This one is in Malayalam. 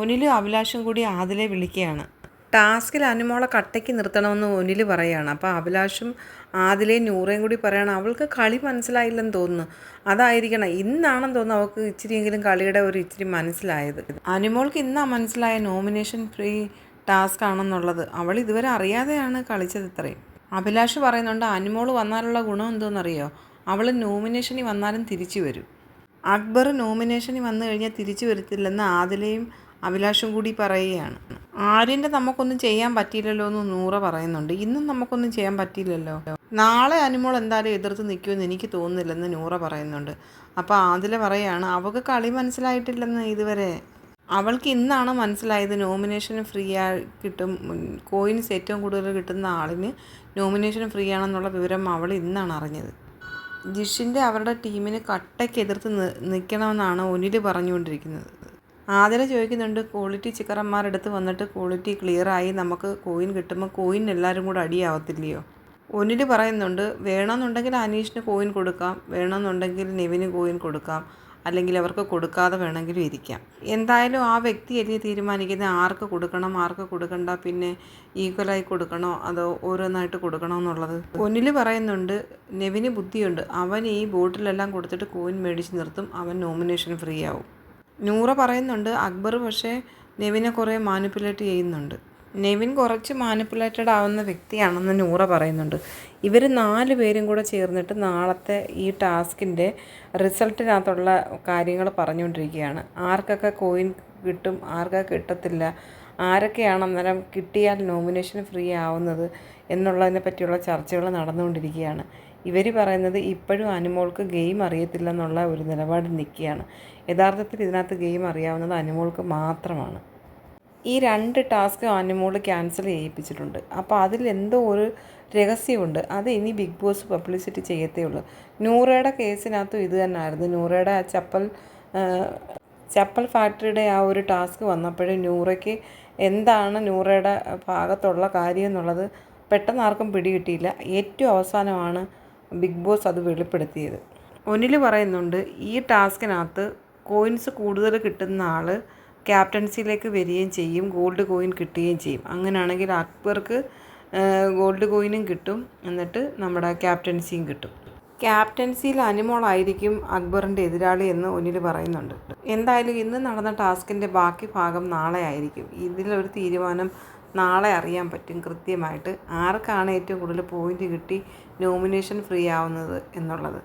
ഒനിലും അഭിലാഷും കൂടി ആദിലെ വിളിക്കുകയാണ് ടാസ്കിൽ അനുമോളെ കട്ടയ്ക്ക് നിർത്തണമെന്ന് ഒനിൽ പറയുകയാണ് അപ്പോൾ അഭിലാഷും ആദിലെ നൂറേയും കൂടി പറയണം അവൾക്ക് കളി മനസ്സിലായില്ലെന്ന് തോന്നുന്നു. അതായിരിക്കണം. ഇന്നാണെന്ന് തോന്നുന്നു അവൾക്ക് ഇച്ചിരിയെങ്കിലും കളിയുടെ ഒരു ഇച്ചിരി മനസ്സിലായത്. അനുമോൾക്ക് ഇന്നാ മനസ്സിലായ നോമിനേഷൻ ഫ്രീ ടാസ്ക് ആണെന്നുള്ളത്. അവൾ ഇതുവരെ അറിയാതെയാണ് കളിച്ചത് ഇത്രയും. അഭിലാഷ് പറയുന്നുണ്ട് അനുമോൾ വന്നാലുള്ള ഗുണം എന്തോന്നറിയോ? അവൾ നോമിനേഷനിൽ വന്നാലും തിരിച്ചു വരും. അക്ബർ നോമിനേഷനിൽ വന്നു കഴിഞ്ഞാൽ തിരിച്ചു വരത്തില്ലെന്ന് ആദിലയും അഭിലാഷും കൂടി പറയുകയാണ്. ആര്യന്റെ നമുക്കൊന്നും ചെയ്യാൻ പറ്റിയില്ലല്ലോ എന്ന് നൂറ പറയുന്നുണ്ട്. ഇന്നും നമുക്കൊന്നും ചെയ്യാൻ പറ്റിയില്ലല്ലോ. നാളെ അനുമോൾ എന്തായാലും എതിർത്ത് നിൽക്കുമെന്ന് എനിക്ക് തോന്നുന്നില്ലെന്ന് നൂറ പറയുന്നുണ്ട്. അപ്പോൾ ആദില പറയുകയാണ് അവൾക്ക് കളി മനസ്സിലായിട്ടില്ലെന്ന് ഇതുവരെ. അവൾക്ക് ഇന്നാണ് മനസ്സിലായത്? നോമിനേഷൻ ഫ്രീ ആയി കിട്ടും കോയിൻസ് ഏറ്റവും കൂടുതൽ കിട്ടുന്ന ആളിന് നോമിനേഷൻ ഫ്രീ ആണെന്നുള്ള വിവരം അവൾ ഇന്നാണ് അറിഞ്ഞത്. ജിഷിന്റെ അവരുടെ ടീമിന് കട്ടയ്ക്ക് എതിർത്ത് നിൽക്കണമെന്നാണ് ഒനിൽ പറഞ്ഞുകൊണ്ടിരിക്കുന്നത്. ആതിര ചോദിക്കുന്നുണ്ട് ക്വാളിറ്റി ചിക്കറന്മാരെടുത്ത് വന്നിട്ട് ക്വാളിറ്റി ക്ലിയറായി നമുക്ക് കോയിൻ കിട്ടുമ്പോൾ കോയിൻ എല്ലാവരും കൂടെ അടിയാവത്തില്ലയോ? ഒനിൽ പറയുന്നുണ്ട് വേണമെന്നുണ്ടെങ്കിൽ അനീഷിന് കോയിൻ കൊടുക്കാം വേണമെന്നുണ്ടെങ്കിൽ നെവിന് കോയിൻ കൊടുക്കാം അല്ലെങ്കിൽ അവർക്ക് കൊടുക്കാതെ വേണമെങ്കിലും ഇരിക്കാം. എന്തായാലും ആ വ്യക്തി വ്യക്തിയല്ലേ തീരുമാനിക്കുന്നത്? ആർക്ക് കൊടുക്കണം ആർക്ക് കൊടുക്കണ്ട പിന്നെ ഈക്വലായി കൊടുക്കണോ അതോ ഓരോന്നായിട്ട് കൊടുക്കണോ എന്നുള്ളത്? ഒന്നിൽ പറയുന്നുണ്ട് നെവിന് ബുദ്ധിയുണ്ട് അവൻ ഈ ബോട്ടിലെല്ലാം കൊടുത്തിട്ട് കോയിൻ മേടിച്ച് നിർത്തും അവൻ നോമിനേഷൻ ഫ്രീ ആവും. നൂറ പറയുന്നുണ്ട് അക്ബർ പക്ഷേ നെവിനെ കുറേ മാനിപ്പുലേറ്റ് ചെയ്യുന്നുണ്ട്. നെവിൻ കുറച്ച് മാനിപ്പുലേറ്റഡ് ആവുന്ന വ്യക്തിയാണെന്ന് നൂറ പറയുന്നുണ്ട്. ഇവർ നാല് പേരും കൂടെ ചേർന്നിട്ട് നാളത്തെ ഈ ടാസ്കിന്റെ റിസൾട്ടിനകത്തുള്ള കാര്യങ്ങൾ പറഞ്ഞുകൊണ്ടിരിക്കുകയാണ്. ആർക്കൊക്കെ കോയിൻ കിട്ടും ആർക്കൊക്കെ കിട്ടത്തില്ല ആരൊക്കെയാണ് അന്നേരം കിട്ടിയാൽ നോമിനേഷൻ ഫ്രീ ആവുന്നത് എന്നുള്ളതിനെ പറ്റിയുള്ള ചർച്ചകൾ നടന്നുകൊണ്ടിരിക്കുകയാണ്. ഇവർ പറയുന്നത് ഇപ്പോഴും അനുമോൾക്ക് ഗെയിം അറിയത്തില്ലെന്നുള്ള ഒരു നിലപാട് നിൽക്കുകയാണ്. യഥാർത്ഥത്തിൽ ഇതിനകത്ത് ഗെയിം അറിയാവുന്നത് അനുമോൾക്ക് മാത്രമാണ്. ഈ രണ്ട് ടാസ്ക് അനുമോൾ ക്യാൻസൽ ചെയ്യിപ്പിച്ചിട്ടുണ്ട്. അപ്പോൾ അതിൽ എന്തോ ഒരു രഹസ്യമുണ്ട്. അത് ഇനി ബിഗ് ബോസ് പബ്ലിസിറ്റി ചെയ്യത്തേ ഉള്ളൂ. നൂറയുടെ കേസിനകത്തും ഇത് തന്നെയായിരുന്നു നൂറയുടെ ആ ചപ്പൽ ചപ്പൽ ഫാക്ടറിയുടെ ആ ഒരു ടാസ്ക് വന്നപ്പോഴും നൂറയ്ക്ക് എന്താണ് നൂറയുടെ ഭാഗത്തുള്ള കാര്യം എന്നുള്ളത് പെട്ടെന്ന് ആർക്കും പിടികിട്ടിയില്ല. ഏറ്റവും അവസാനമാണ് ബിഗ് ബോസ് അത് വെളിപ്പെടുത്തിയത്. ഒനിൽ പറയുന്നുണ്ട് ഈ ടാസ്കിനകത്ത് കോയിൻസ് കൂടുതൽ കിട്ടുന്ന ആൾ ക്യാപ്റ്റൻസിയിലേക്ക് വരികയും ചെയ്യും ഗോൾഡ് കോയിൻ കിട്ടുകയും ചെയ്യും. അങ്ങനെയാണെങ്കിൽ അക്ബർക്ക് ഗോൾഡ് കോയിനും കിട്ടും എന്നിട്ട് നമ്മുടെ ക്യാപ്റ്റൻസിയും കിട്ടും. ക്യാപ്റ്റൻസിയിൽ അനിമോളായിരിക്കും അക്ബറിന്റെ എതിരാളി എന്ന് ഒനിൽ പറയുന്നുണ്ട്. എന്തായാലും ഇന്ന് നടന്ന ടാസ്കിന്റെ ബാക്കി ഭാഗം നാളെ ആയിരിക്കും. ഇതിലൊരു തീരുമാനം നാളെ അറിയാൻ പറ്റും കൃത്യമായിട്ട് ആർക്കാണ് ഏറ്റവും കൂടുതൽ പോയിന്റ് കിട്ടി നോമിനേഷൻ ഫ്രീ ആവുന്നത് എന്നുള്ളത്.